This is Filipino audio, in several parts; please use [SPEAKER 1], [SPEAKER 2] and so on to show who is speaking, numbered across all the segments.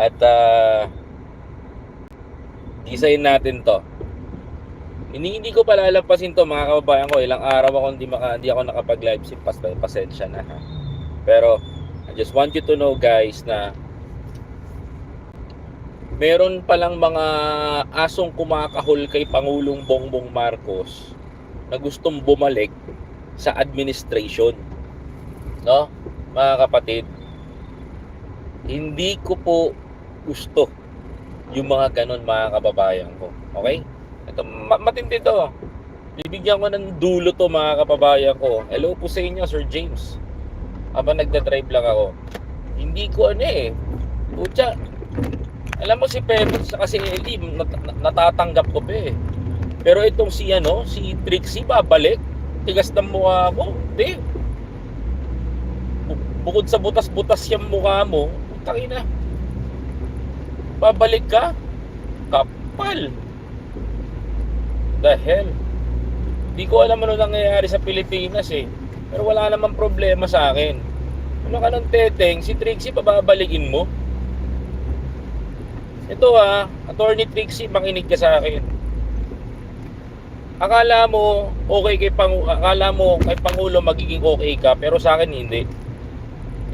[SPEAKER 1] At uh, design natin to. Hindi, hindi ko palalampasin to mga kababayan ko. Ilang araw ako hindi, maka, hindi ako nakapag-live stream. Pas, pasensya na ha. Pero I just want you to know guys na meron palang mga asong kumakahol kay Pangulong Bongbong Marcos na gustong bumalik sa administration. No? Mga kapatid, hindi ko po gusto yung mga ganon mga kababayan ko. Okay? Ito, ma- matindi to. Bibigyan ko ng dulo to mga kababayan ko. Hello po sa inyo, Sir James. Habang nagda-drive lang ako. Hindi ko ano eh. Pucha, alam mo si Pebbles sa si Eli, nat- nat- natatanggap ko pa eh. Pero itong si ano, si Trixie babalik. Tigas ng mukha mo. Hindi. Bu- Bukod sa butas-butas yung mukha mo, tangin na. Babalik ka? Kapal. The hell. Di ko alam ano nangyayari sa Pilipinas eh. Pero wala namang problema sa akin. Ano ka ng teteng, si Trixie pababalikin mo? Ito ha, Attorney Trixie, makinig ka sa akin. Akala mo okay kay Pangu akala mo kay Pangulo magiging okay ka, pero sa akin hindi.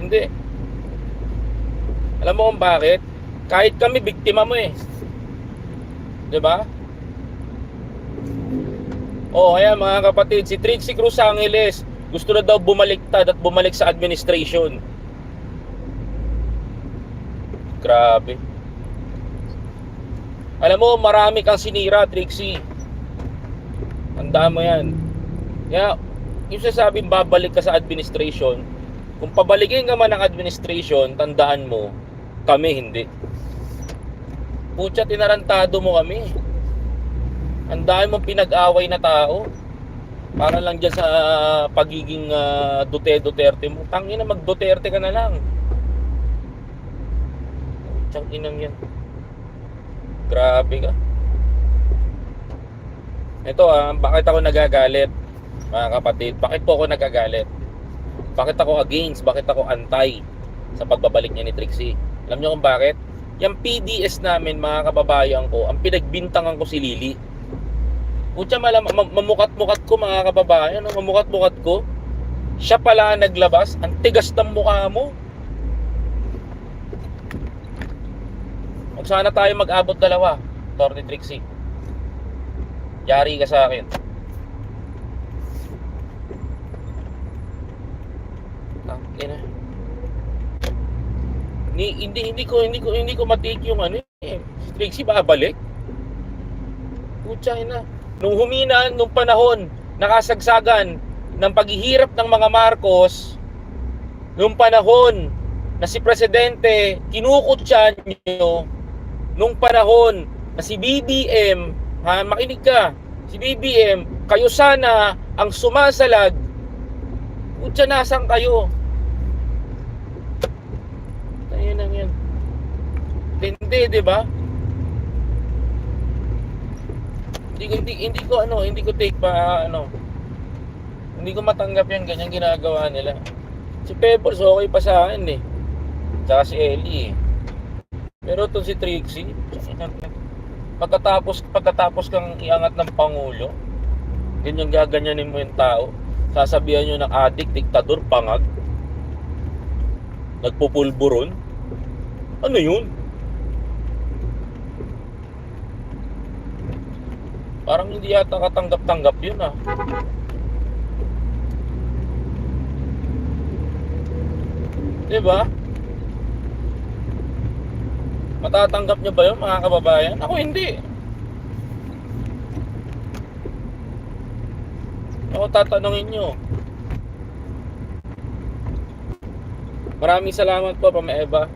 [SPEAKER 1] Hindi. Alam mo kung bakit? Kahit kami biktima mo eh. 'Di ba? Oh, ayan mga kapatid, si Trixie Cruz Angeles gusto na daw bumaliktad at bumalik sa administration. Grabe. Alam mo, marami kang sinira, Trixie. Tandaan mo yan. Kaya, yung sasabing babalik ka sa administration, kung pabalikin ka man ng administration, tandaan mo, kami hindi. Putya, tinarantado mo kami. Ang dami mong pinag-away na tao. Para lang dyan sa pagiging uh, Duterte-Duterte mo. Tangina, mag-Duterte ka na lang. Tsang inang yan. Grabe ka. Ito ah, bakit ako nagagalit? Mga kapatid, bakit po ako nagagalit? Bakit ako against? Bakit ako anti sa pagbabalik niya ni Trixie? Alam niyo kung bakit? Yung PDS namin, mga kababayan ko, ang pinagbintangan ko si Lili. Kutsa malam, mam- mamukat-mukat ko mga kababayan, no? mamukat-mukat ko. Siya pala naglabas, ang tigas ng mukha mo. Huwag sana tayo mag-abot dalawa, Torny Trixie. Yari ka sa akin. Tangina. Ni hindi hindi ko hindi ko hindi ko matik yung ano eh. Si Trixie babalik. Putya na. Nung humina nung panahon nakasagsagan ng paghihirap ng mga Marcos nung panahon na si presidente kinukutya nyo nung panahon na si BBM ha makinig ka si BBM kayo sana ang sumasalag Kutya nasan kayo Ayun lang yan. Hindi, di ba? Hindi ko hindi, hindi ko ano, hindi ko take pa ano. Hindi ko matanggap yan ganyan ginagawa nila. Si Pebbles okay pa sa akin eh. Tsaka si Ellie eh. Pero to si Trixie, pagkatapos pagkatapos kang iangat ng pangulo, ganyan gaganyanin mo yung tao. Sasabihan nyo ng adik, diktador, pangag. Nagpupulburon. Ano yun? Parang hindi yata katanggap-tanggap yun ah. Diba? Matatanggap nyo ba yun mga kababayan? Ako hindi. Ako tatanungin nyo. Maraming salamat po, Pama Eva.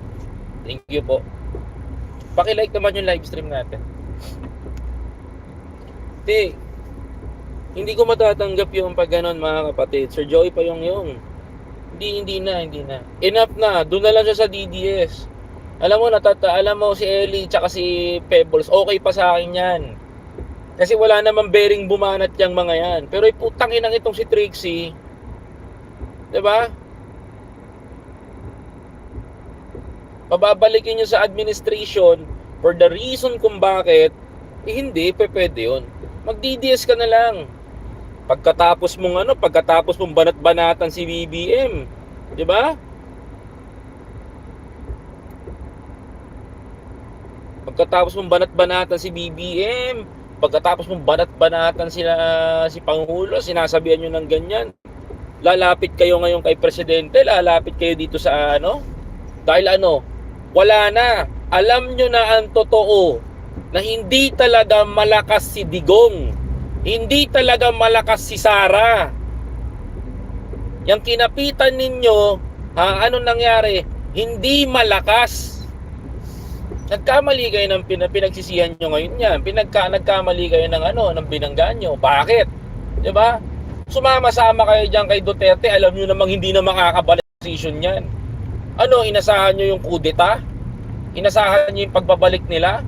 [SPEAKER 1] Thank you po. Paki-like naman yung live stream natin. Hindi. Hindi ko matatanggap yung pag ganon mga kapatid. Sir Joey pa yung yung. Hindi, hindi na, hindi na. Enough na. Doon na lang siya sa DDS. Alam mo, natata alam mo si Ellie tsaka si Pebbles, okay pa sa akin yan. Kasi wala namang bearing bumanat yung mga yan. Pero iputang inang itong si Trixie. ba? Pababalikin nyo sa administration for the reason kung bakit, eh hindi, pe, pwede yun. Mag-DDS ka na lang. Pagkatapos mong ano, pagkatapos mong banat-banatan si BBM, 'di ba? Pagkatapos mong banat-banatan si BBM, pagkatapos mong banat-banatan sila si Pangulo, sinasabihan nyo ng ganyan. Lalapit kayo ngayon kay presidente, lalapit kayo dito sa ano? Dahil ano, wala na. Alam nyo na ang totoo na hindi talaga malakas si Digong. Hindi talaga malakas si Sara. Yang kinapitan ninyo, ha, ano nangyari? Hindi malakas. Nagkamali kayo ng pin- pinagsisihan nyo ngayon yan. Pinagka, nagkamali kayo ng ano, ng binanggaan nyo. Bakit? 'Di ba? Sumama-sama kayo diyan kay Duterte, alam niyo namang hindi na makakabalik position yan. Ano, inasahan nyo yung kudeta? Inasahan nyo yung pagbabalik nila?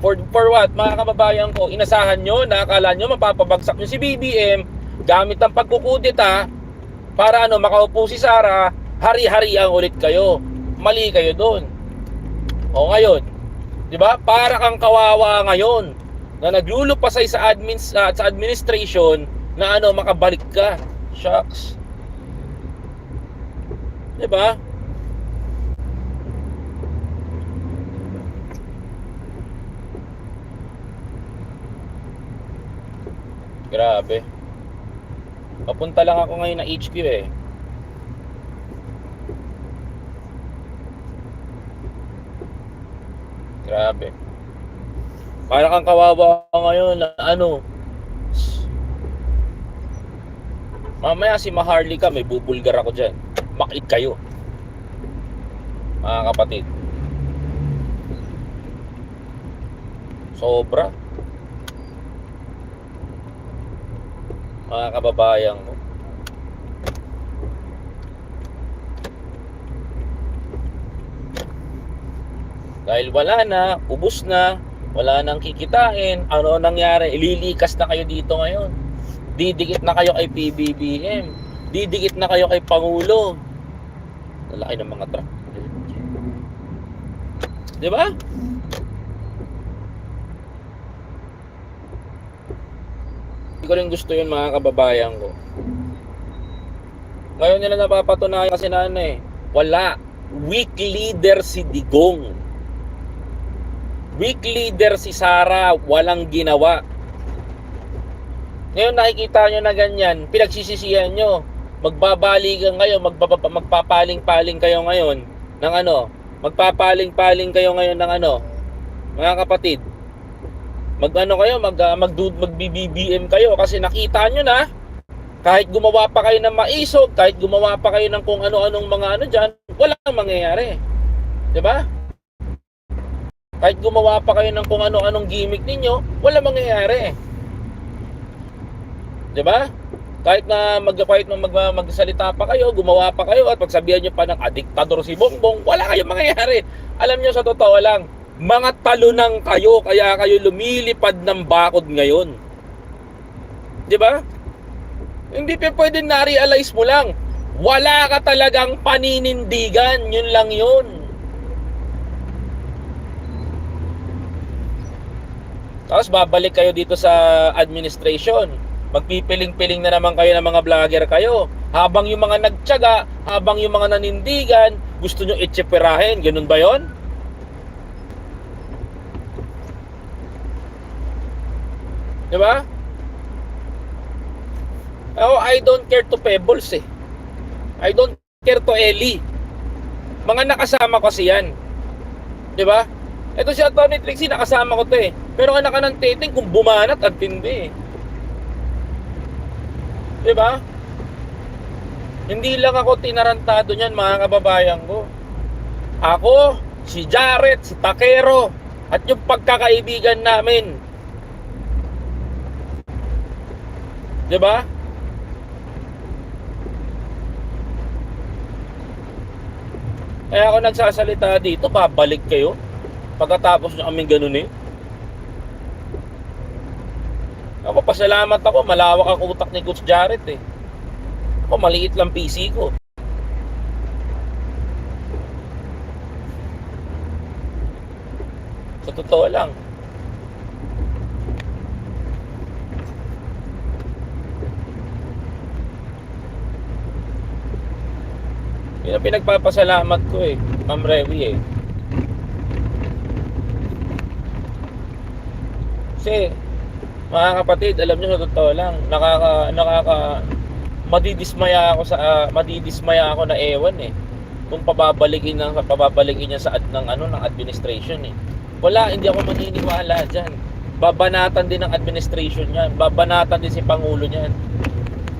[SPEAKER 1] For, for what? Mga kababayan ko, inasahan nyo, nakakala nyo, mapapabagsak nyo si BBM gamit ng pagkukudeta para ano, makaupo si Sara, hari-harian ulit kayo. Mali kayo doon. O ngayon, 'di ba? Para kang kawawa ngayon na naglulupasay sa admin sa, sa administration na ano makabalik ka. Shucks. 'Di ba? Grabe. Papunta lang ako ngayon na HQ eh. Grabe. Para kang kawawa ngayon na ano. Mamaya si Maharley ka, may bubulgar ako dyan. Makit kayo. Mga kapatid. Sobra. Mga kababayan ko. Dahil wala na, ubus na, wala nang kikitain, ano ang nangyari? Ililikas na kayo dito ngayon. Didikit na kayo kay PBBM. Didikit na kayo kay Pangulo. Lalaki ng mga truck. Di ba? Ko rin gusto yun mga kababayan ko. Ngayon nila napapatunayan kasi na ano eh. Wala. Weak leader si Digong. Weak leader si Sara, walang ginawa. Ngayon nakikita nyo na ganyan, pinagsisisihan nyo. Magbabaligan kayo, magbaba, magpapaling-paling kayo ngayon ng ano, magpapaling-paling kayo ngayon ng ano, mga kapatid. Mag-ano kayo, mag, uh, mag, mag BBM kayo kasi nakita nyo na kahit gumawa pa kayo ng maisog, kahit gumawa pa kayo ng kung ano-anong mga ano dyan, walang mangyayari. ba? Kahit gumawa pa kayo ng kung ano-anong gimmick ninyo, wala mangyayari. ba? Kahit na mag kahit na mag, magsalita pa kayo, gumawa pa kayo at pagsabihan niyo pa ng adiktador si Bongbong, wala kayong mangyayari. Alam niyo sa totoo lang, mga talunang kayo kaya kayo lumilipad ng bakod ngayon. 'Di ba? Hindi pa pwede na-realize mo lang. Wala ka talagang paninindigan, yun lang yun. Tapos babalik kayo dito sa administration. Magpipiling-piling na naman kayo ng mga vlogger kayo. Habang yung mga nagtyaga, habang yung mga nanindigan, gusto nyo itsipirahin. Ganun ba yon? Di ba? Oh, I don't care to Pebbles eh. I don't care to Ellie. Mga nakasama ko kasi yan. Di ba? Ito si Atty. Trixie, nakasama ko to eh. Pero anak ka ng teteng kung bumanat at tindi eh. Di ba? Hindi lang ako tinarantado niyan mga kababayan ko. Ako, si Jared, si Takero, at yung pagkakaibigan namin. Di ba? Kaya ako nagsasalita dito, babalik kayo. Pagkatapos nyo kaming ganun eh. Ako, pasalamat ako. Malawak ang utak ni Coach Jarrett eh. Ako, maliit lang PC ko. Sa totoo lang. Yun ang pinagpapasalamat ko eh, Ma'am Revi eh. Kasi, mga kapatid, alam nyo sa totoo lang, nakaka, nakaka, madidismaya ako sa, ah, madidismaya ako na ewan eh. Kung pababalikin ng pababalikin niya sa ng ano ng administration eh. Wala, hindi ako maniniwala diyan. Babanatan din ng administration niyan, babanatan din si pangulo niyan.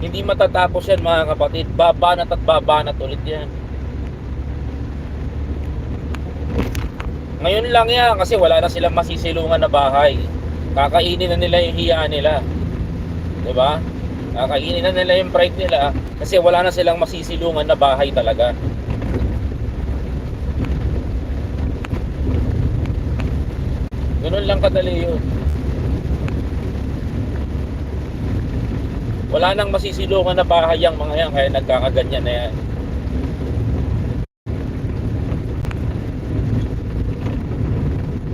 [SPEAKER 1] Hindi matatapos yan mga kapatid. Babanat at babanat ulit yan. Ngayon lang yan kasi wala na silang masisilungan na bahay. Kakainin na nila yung hiya nila. 'Di ba? Kakainin na nila yung pride nila kasi wala na silang masisilungan na bahay talaga. Ganun lang kadali yun. Wala nang masisilungan na bahay ang mga yan kaya nagkakaganyan na yan.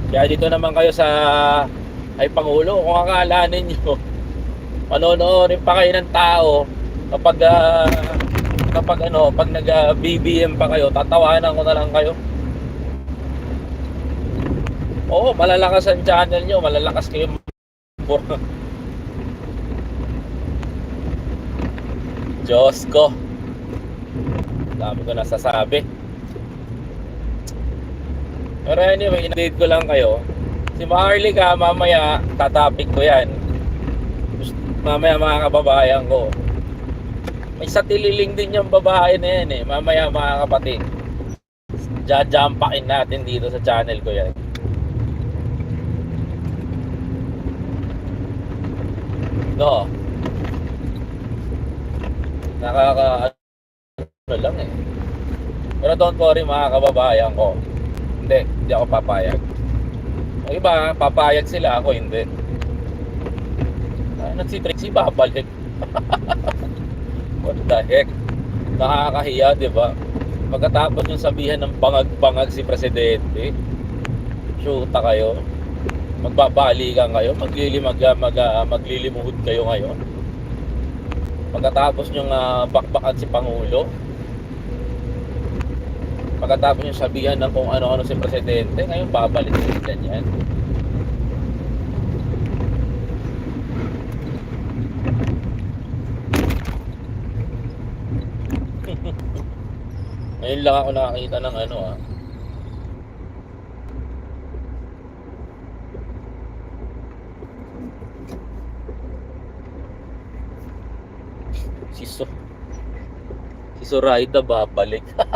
[SPEAKER 1] Kaya dito naman kayo sa ay Pangulo, kung akala ninyo panonoorin pa kayo ng tao kapag ah, kapag ano, pag nag ah, BBM pa kayo, tatawanan ko na lang kayo. Oo, malalakas ang channel nyo, malalakas kayo. Diyos ko. Dami ko nasasabi. Pero anyway, in-update ko lang kayo. Si Maharlika, mamaya tatapik ko yan. Mamaya mga kababayan ko. May satililing din yung babae na yan eh. Mamaya mga kapatid. Jajampakin natin dito sa channel ko yan. No. Nakaka ano lang eh. Pero don't worry mga kababayan ko. Hindi, hindi ako papayag. Ang iba, papayag sila, ako hindi. Ano si Trixie babalik? What the heck? Nakakahiya, di ba? Pagkatapos yung sabihan ng bangag-bangag si Presidente, shoota kayo, magbabalikan kayo, maglilimag, mag, maglilimuhod kayo ngayon. Pagkatapos yung uh, bakbakan si Pangulo, pagkatapos yung sabihan ng kung ano-ano si Presidente, ngayon babalik sila yan. Ngayon lang ako nakakita ng ano ah. Si So Si Zoraida babalik.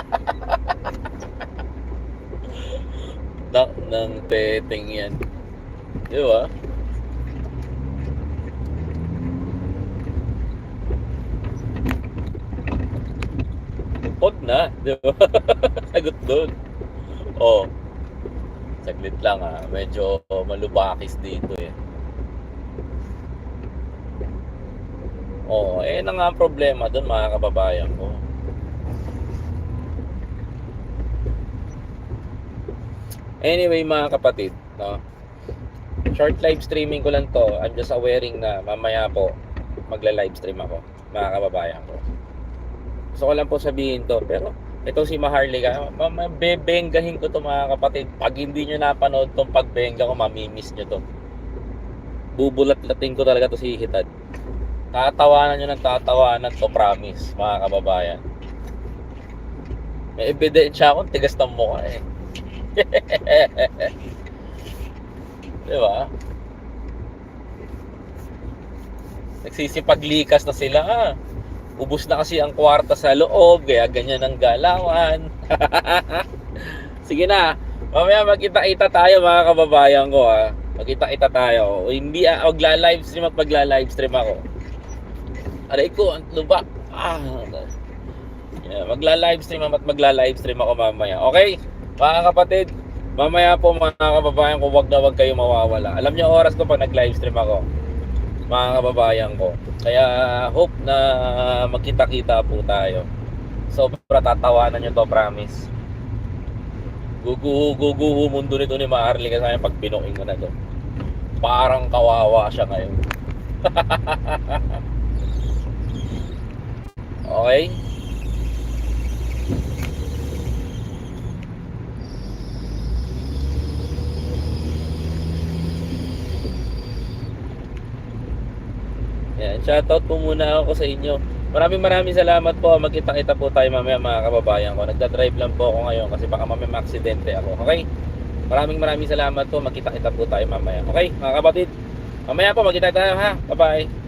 [SPEAKER 1] na, ng peteng yan. Di ba? Huwag na, di ba? Sagot doon. Oh. Saglit lang ah. Medyo malubakis dito eh. Oo, eh na nga problema doon mga kababayan ko. Anyway mga kapatid, no? Short live streaming ko lang to. I'm just awareing na mamaya po magla-live stream ako, mga kababayan ko. Gusto ko lang po sabihin to, pero ito si Maharlika, bebenggahin ko to mga kapatid. Pag hindi nyo napanood tong pagbenga ko, mamimiss nyo to. Bubulat-lating ko talaga to si Hitad. Tatawanan nyo ng tatawanan to, promise, mga kababayan. May ebidensya akong tigas ng mukha eh. Di ba? Nagsisipaglikas na sila. Ah. Ubus na kasi ang kwarta sa loob, kaya ganyan ang galawan. Sige na, mamaya magkita-kita tayo mga kababayan ko ha. Magkita-kita tayo. O, hindi ah, magla-live stream at magla-live stream ako. Aray ko, ano ba? Ah, yeah, magla-live stream at magla-live stream ako mamaya. Okay? Mga kapatid, mamaya po mga kababayan ko, wag na wag kayo mawawala. Alam niyo oras ko pag nag-live stream ako. Mga kababayan ko. Kaya hope na magkita-kita po tayo. Sobra tatawanan nyo to, promise. Guguho, guguho mundo nito ni Maharlika sa akin pag binuking ko na to. Parang kawawa siya ngayon. okay? Shoutout po muna ako sa inyo. Maraming maraming salamat po. Magkita-kita po tayo mamaya mga kababayan ko. Nagda-drive lang po ako ngayon kasi baka mamaya maaksidente ako. Okay? Maraming maraming salamat po. Magkita-kita po tayo mamaya. Okay, mga kapatid? Mamaya po magkita tayo ha. Bye-bye.